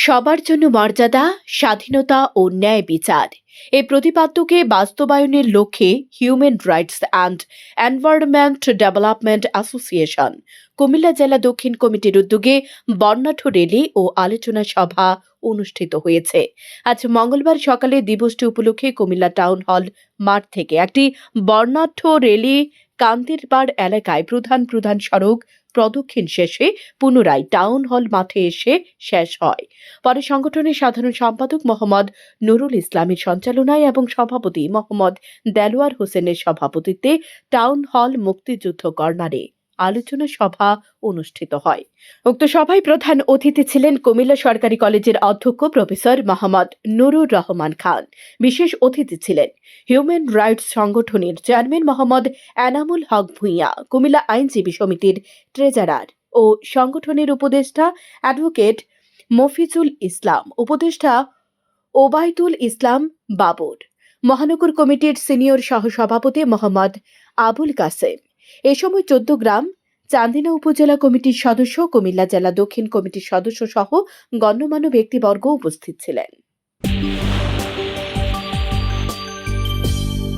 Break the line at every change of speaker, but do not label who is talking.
সবার জন্য মর্যাদা, স্বাধীনতা ও ন্যায় বিচার। এই প্রতিপাদ্যকে বাস্তবায়নের লক্ষ্যে human rights and environment development association Comilla জেলা দক্ষিণ কমিটির উদ্যোগে বর্ণাঢ্য রেলি ও আলোচনা সভা অনুষ্ঠিত হয়েছে। আজ মঙ্গলবার সকালে দিবসটি উপলক্ষে কুমিল্লা টাউন হল মাঠ থেকে একটি বর্ণাঢ্য রেলি কান্তিরপাড় এলাকায় প্রধান প্রধান সড়ক প্রদক্ষিণ শেষে পুনরায় টাউন হল মাঠে এসে শেষ হয়। পরে সংগঠনের সাধারণ সম্পাদক মোহাম্মদ নুরুল ইসলামের সঞ্চালনায় এবং সভাপতি মোহাম্মদ দেলোয়ার হোসেনের সভাপতিত্বে টাউন হল মুক্তিযুদ্ধ কর্নারে আলোচনা সভা অনুষ্ঠিত হয়। উক্ত সভায় প্রধান অতিথি ছিলেন কুমিল্লা সরকারি কলেজের অধ্যক্ষ প্রফেসর মোহাম্মদ নুরুর রহমান খান। বিশেষ অতিথি ছিলেন হিউম্যান রাইটস সংগঠনের চেয়ারম্যান মোহাম্মদ এনামুল হক ভূঁইয়া, কুমিল্লা আইনজীবী সমিতির ট্রেজারার ও সংগঠনের উপদেষ্টা অ্যাডভোকেট মফিজুল ইসলাম, উপদেষ্টা ওবায়দুল ইসলাম বাবর, মহানগর কমিটির সিনিয়র সহসভাপতি মোহাম্মদ আবুল কাসেম এ সময় চোদ্দ গ্রাম, চান্দিনা উপজেলা কমিটির সদস্য, কুমিল্লা জেলা দক্ষিণ কমিটির সদস্য সহ গণ্যমান্য ব্যক্তিবর্গ উপস্থিত ছিলেন।